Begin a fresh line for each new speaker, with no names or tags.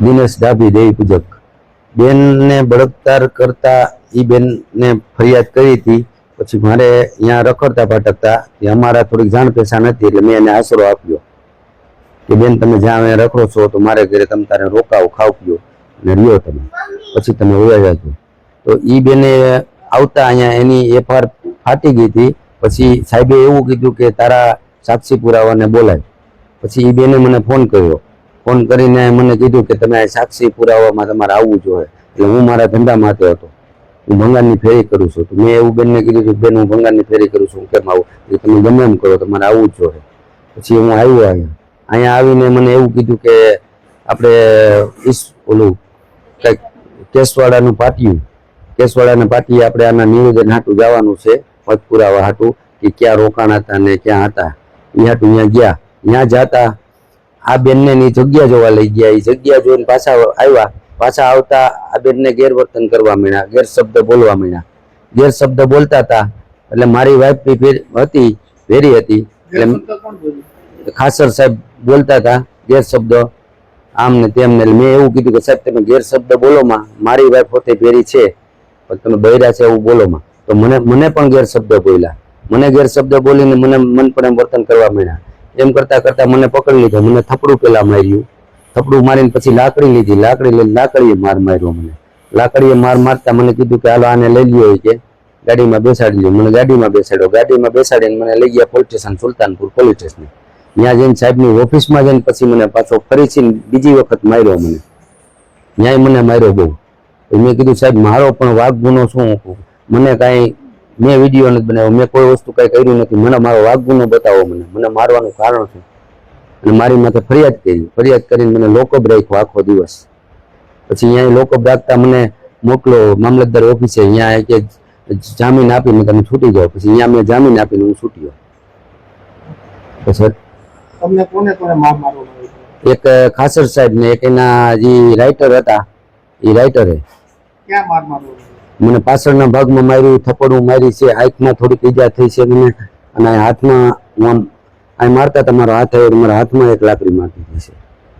દિનેશ ડાભી, દેવી પૂજક. બેનને બળાત્કાર કરતા એ બેનને ફરિયાદ કરી હતી. પછી મારે અહીંયા રખડતા ભટકતા એ અમારા થોડીક જાણ પહેચાન હતી એટલે મેં એને આશરો આપ્યો. કે બેન, તમે જ્યાં અહીંયા રખડો છો, તો મારે ઘરે તમે તારે રોકાવો ખાવ પીઓ અને રહ્યો તમે. પછી તમે વયા જાજો. તો એ બેને આવતા અહીંયા એની એફઆર ફાટી ગઈ હતી. પછી સાહેબે એવું કીધું કે તારા સાક્ષી પુરાવાને બોલાય. પછી એ બેને મને ફોન કર્યો. ફોન કરીને મને કીધું કે તમે સાક્ષી પુરાવામાં તમારે આવવું જોઈએ. એટલે હું મારા ધંધા માટે હતો. હું ભંગારની ફેરી કરું છું. તો મેં એવું બેનને કીધું કે, બેન, હું ભંગારની ફેરી કરું છું. કેમ આવું? તમે ગમે એમ કરો, તમારે આવવું જોઈએ. પછી હું આવ્યો અહીંયા. અહીંયા આવીને મને એવું કીધું કે, આપણે ઓલું કંઈક કેસવાડાનું પાટિયું કેસવાડાના પાટીએ આપણે આના નિવેદન હાટું જવાનું છે મત પુરાવા હાટું, કે ક્યાં રોકાણ હતા ને ક્યાં હતા. એ હાટું ત્યાં ગયા. ત્યાં જતા આ બેનને ની જગ્યા જોવા લઈ ગયા. એ જગ્યા જોઈને પાછા આવ્યા. પાછા આવતા આ બેનને ગેરવર્તન કરવા માંડ્યા. ગેરશબ્દ બોલવા માંડ્યા. ગેરશબ્દ બોલતા હતા. એટલે મારી વાઈફ હતી વેરી હતી. એટલે ખાસર સાહેબ બોલતા હતા ગેરશબ્દ. આમ ને તેમ ને મેં એવું કીધું કે સાહેબ તમે ગેરશબ્દ બોલો માં. મારી વાઈફ પોતે ભેરી છે પણ તમે બૈરા છે એવું બોલોમાં તો મને મને પણ ગેરશબ્દ બોલ્યા. મને ગેરશબ્દ બોલીને મને મન પણ એમ વર્તન કરવા માંડ્યા. એમ કરતા કરતા મને પકડી લીધો. મને થપડું પેલા માર્યું. થપડું મારીને પછી લાકડી લીધી. લાકડી લઈને લાકડીએ માર માર્યો મને. લાકડીએ માર મારતા મને કીધું કે, હાલો, આને લઈ લ્યો કે. ગાડીમાં બેસાડી લ્યો. મને ગાડીમાં બેસાડ્યો. ગાડીમાં બેસાડીને મને લઈ ગયા police station, Sultanpur police station. ત્યાં જઈને સાહેબની ઓફિસમાં જઈને પછી મને પાછો ફરીથી બીજી વખત માર્યો મને. ન્યાય મને માર્યો બહુ. મેં કીધું, સાહેબ, મારો પણ વાઘ ગુનો શું? મને કાંઈ મેં વીડિયો નથી બનાવ્યો મેં કોઈ વસ્તુ કંઈ કર્યું નથી. મને મારો વાઘ બતાવો મને. મને મારવાનું કારણ છે અને મારી માથે ફરિયાદ કરી. ફરિયાદ કરીને મને લોકઅપ રાખ્યો આખો દિવસ. પછી અહીંયા લોકઅપ રાખતા મને મોકલો મામલતદાર ઓફિસે. અહીંયા કે જામીન આપીને તમે છૂટી જાઓ. પછી અહીંયા મેં જામીન આપીને હું છૂટ્યો પછી
તમને કોને કોને માર મારવામાં
એક ખાસર સાહેબ ને એક એના જે રાઇટર હતા એ રાઇટરે
ક્યાં માર
મને પાછળના ભાગમાં માર્યું થપ્પડું મારી છે આંખમાં થોડીક ઈજા થઈ છે મને. અને હાથમાં આમ આ મારતા તમારો હાથ આવ્યો મારા હાથમાં એક લાકડી મારતી.